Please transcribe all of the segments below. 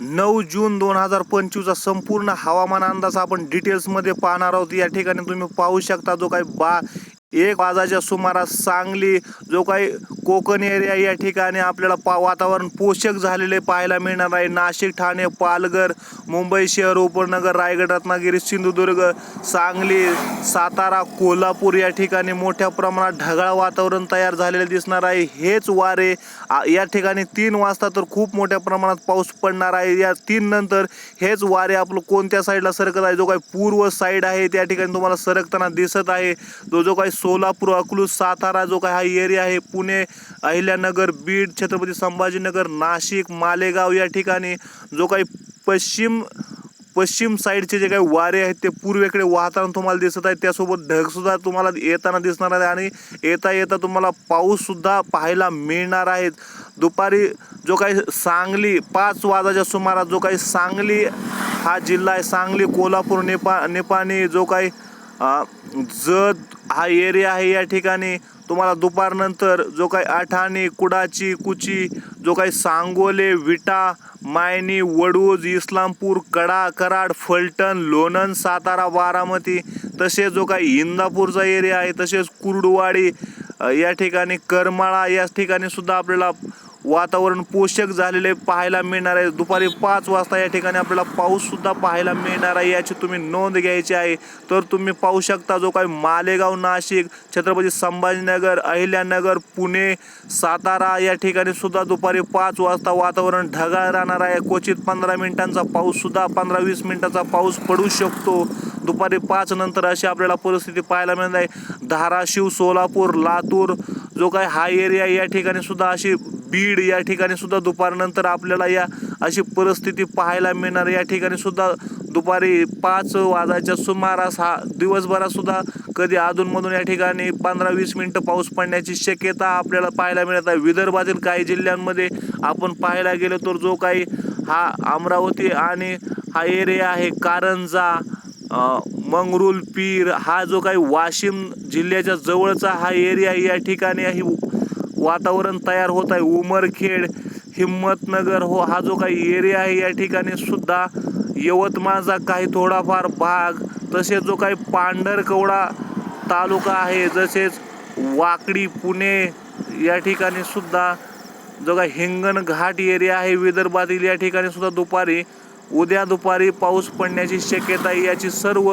नऊ जून दोन हजार पंचवीसचा संपूर्ण हवामान अंदाज आपण डिटेल्समध्ये पाहणार आहोत. या ठिकाणी तुम्ही पाहू शकता जो काही बा एक वाजाच्या सुमारास सांगली जो काही कोकण एरिया या ठिकाणी आपल्याला पा वातावरण पोषक झालेले पाहायला मिळणार आहे. नाशिक ठाणे पालघर मुंबई शहर उपनगर रायगड रत्नागिरी सिंधुदुर्ग सांगली सातारा कोल्हापूर या ठिकाणी मोठ्या प्रमाणात ढगाळ वातावरण तयार झालेले दिसणार आहे. हेच वारे या ठिकाणी तीन वाजता तर खूप मोठ्या प्रमाणात पाऊस पडणार आहे. या तीन नंतर हेच वारे आपलं कोणत्या साईडला सरकत आहे? जो काही पूर्व साईड आहे त्या ठिकाणी तुम्हाला सरकताना दिसत आहे. जो जो काही सोलापूर अकलूज सातारा जो काही हा एरिया आहे पुणे अहिल्यानगर बीड छत्रपती संभाजीनगर नाशिक मालेगाव या ठिकाणी जो काही पश्चिम पश्चिम साईडचे जे काही वारे आहेत ते पूर्वेकडे वाहताना तुम्हाला दिसत आहेत. त्यासोबत ढगसुद्धा तुम्हाला येताना दिसणार आहे आणि येता येता तुम्हाला पाऊससुद्धा पाहायला मिळणार आहेत. दुपारी जो काही सांगली पाच वाजाच्या सुमारास जो काही सांगली हा जिल्हा आहे. सांगली कोल्हापूर नेपा नेपाणी जो काही जत हा एरिया आहे या ठिकाणी. तुम्हाला दुपारनंतर जो काही आठाणी कुडाची कुची जो काही सांगोले विटा मायनी वडूज इस्लामपूर कडा कराड फलटण लोणंद सातारा बारामती तसेच जो काही इंदापूरचा एरिया आहे तसेच कुर्डुवाडी या ठिकाणी करमाळा या ठिकाणी सुद्धा आपल्याला वातावरण पोषक झालेले पाहायला मिळणार आहे. दुपारी पाच वाजता या ठिकाणी आपल्याला पाऊससुद्धा पाहायला मिळणार आहे. याची तुम्ही नोंद घ्यायची आहे. तर तुम्ही पाहू शकता जो काही मालेगाव नाशिक छत्रपती संभाजीनगर अहिल्यानगर पुणे सातारा या ठिकाणी सुद्धा दुपारी पाच वाजता वातावरण ढगाळ राहणार आहे. क्वचित पंधरा मिनिटांचा पाऊससुद्धा पंधरा वीस मिनिटांचा पाऊस पडू शकतो. दुपारी पाच नंतर अशी आपल्याला परिस्थिती पाहायला मिळणार आहे. धाराशिव सोलापूर लातूर जो काय हा एरिया या ठिकाणी सुद्धा अशी बीड या ठिकाणी सुद्धा दुपारनंतर आपल्याला या अशी परिस्थिती पाहायला मिळणार. या ठिकाणी सुद्धा दुपारी पाच वाजाच्या सुमारास हा दिवसभरात सुद्धा कधी अधूनमधून या ठिकाणी पंधरा वीस मिनटं पाऊस पडण्याची शक्यता आपल्याला पाहायला मिळत आहे. विदर्भातील काही जिल्ह्यांमध्ये आपण पाहायला गेलो तर जो काही हा अमरावती आणि हा एरिया आहे कारंजा अ, पीर हा जो काही वाशिम जिल्ह्याच्या जवळचा हा एरिया या ठिकाणी ही वातावरण तयार होत आहे. उमरखेड हिम्मतनगर हो हा जो काही एरिया आहे या ठिकाणी सुद्धा यवतमाळचा काही थोडाफार भाग तसेच जो काही पांढरकवडा तालुका आहे जसेच वाकडी पुणे या ठिकाणी सुद्धा जो काही हिंगण घाट एरिया आहे विदर्भातील या ठिकाणी सुद्धा दुपारी उद्या दुपारी पाऊस पडण्याची शक्यता आहे याची सर्व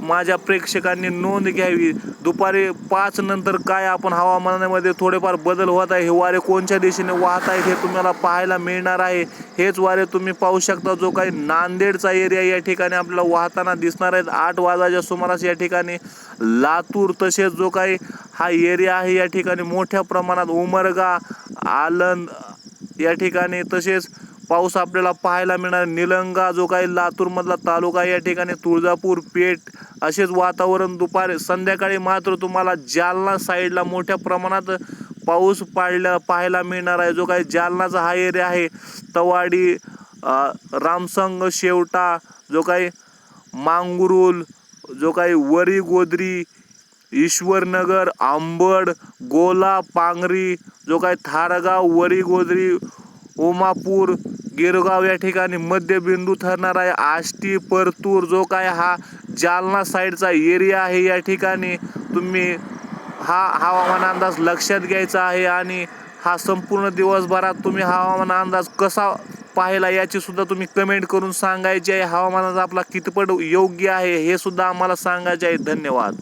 माझ्या प्रेक्षकांनी नोंद घ्यावी. दुपारी पाच नंतर काय आपण हवामानामध्ये थोडेफार बदल होत आहे हे वारे कोणत्या दिशेने वाहत आहेत हे तुम्हाला पाहायला मिळणार आहे. हेच वारे तुम्ही पाहू शकता जो काही नांदेडचा एरिया या ठिकाणी आपल्याला वाहताना दिसणार आहेत. आठ वाजाच्या सुमारास या ठिकाणी लातूर तसेच जो काही हा एरिया आहे या ठिकाणी मोठ्या प्रमाणात उमरगा आलंद या ठिकाणी तसेच पाऊस आपल्याला पाहायला मिळणार. निलंगा जो काही लातूरमधला तालुका या ठिकाणी तुळजापूर पेठ असेच वातावरण दुपारी. संध्याकाळी मात्र तुम्हाला जालना साईडला मोठ्या प्रमाणात पाऊस पाडल्या पाहायला मिळणार आहे. जो काही जालनाचा हा एरिया आहे तवाडी रामसंग शेवटा जो काही मांगुरुल जो काही वरी गोदरी ईश्वरनगर आंबड गोला पांगरी जो काही थारगाव वरी गोदरी ओमापूर गिरगाव या ठिकाणी मध्यबिंदू ठरणार आहे. आष्टी परतूर जो काय हा जालना साईडचा एरिया आहे या ठिकाणी तुम्ही हा हवामान अंदाज लक्षात घ्यायचा आहे आणि हा संपूर्ण दिवसभरात तुम्ही हवामान अंदाज कसा पाहिला याची सुद्धा तुम्ही कमेंट करून सांगायची आहे. हवामानाचा आपला कितपट योग्य आहे हे सुद्धा आम्हाला सांगायचे आहे. धन्यवाद.